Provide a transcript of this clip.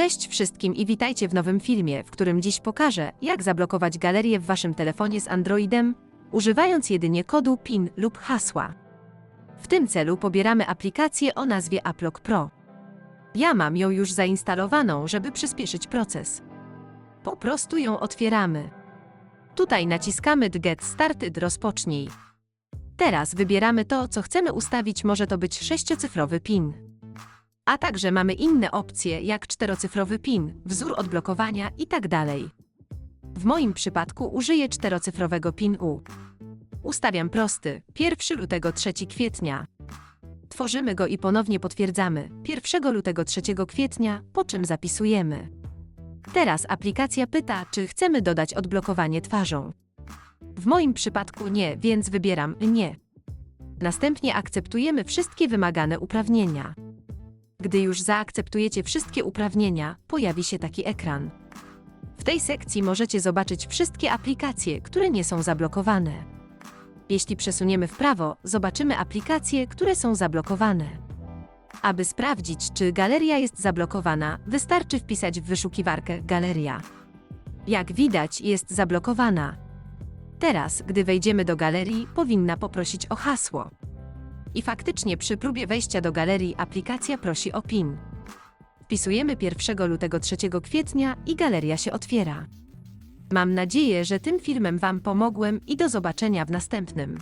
Cześć wszystkim i witajcie w nowym filmie, w którym dziś pokażę, jak zablokować galerię w waszym telefonie z Androidem, używając jedynie kodu PIN lub hasła. W tym celu pobieramy aplikację o nazwie Uplock Pro. Ja mam ją już zainstalowaną, żeby przyspieszyć proces. Po prostu ją otwieramy. Tutaj naciskamy Get Started Rozpocznij. Teraz wybieramy to, co chcemy ustawić, może to być sześciocyfrowy PIN. A także mamy inne opcje, jak czterocyfrowy PIN, wzór odblokowania i tak. W moim przypadku użyję czterocyfrowego PIN U. Ustawiam prosty, 1 lutego 3 kwietnia. Tworzymy go i ponownie potwierdzamy, 1 lutego 3 kwietnia, po czym zapisujemy. Teraz aplikacja pyta, czy chcemy dodać odblokowanie twarzą. W moim przypadku nie, więc wybieram nie. Następnie akceptujemy wszystkie wymagane uprawnienia. Gdy już zaakceptujecie wszystkie uprawnienia, pojawi się taki ekran. W tej sekcji możecie zobaczyć wszystkie aplikacje, które nie są zablokowane. Jeśli przesuniemy w prawo, zobaczymy aplikacje, które są zablokowane. Aby sprawdzić, czy galeria jest zablokowana, wystarczy wpisać w wyszukiwarkę Galeria. Jak widać, jest zablokowana. Teraz, gdy wejdziemy do galerii, powinna poprosić o hasło. I faktycznie przy próbie wejścia do galerii aplikacja prosi o PIN. Wpisujemy 1 lutego 3 kwietnia i galeria się otwiera. Mam nadzieję, że tym filmem Wam pomogłem i do zobaczenia w następnym.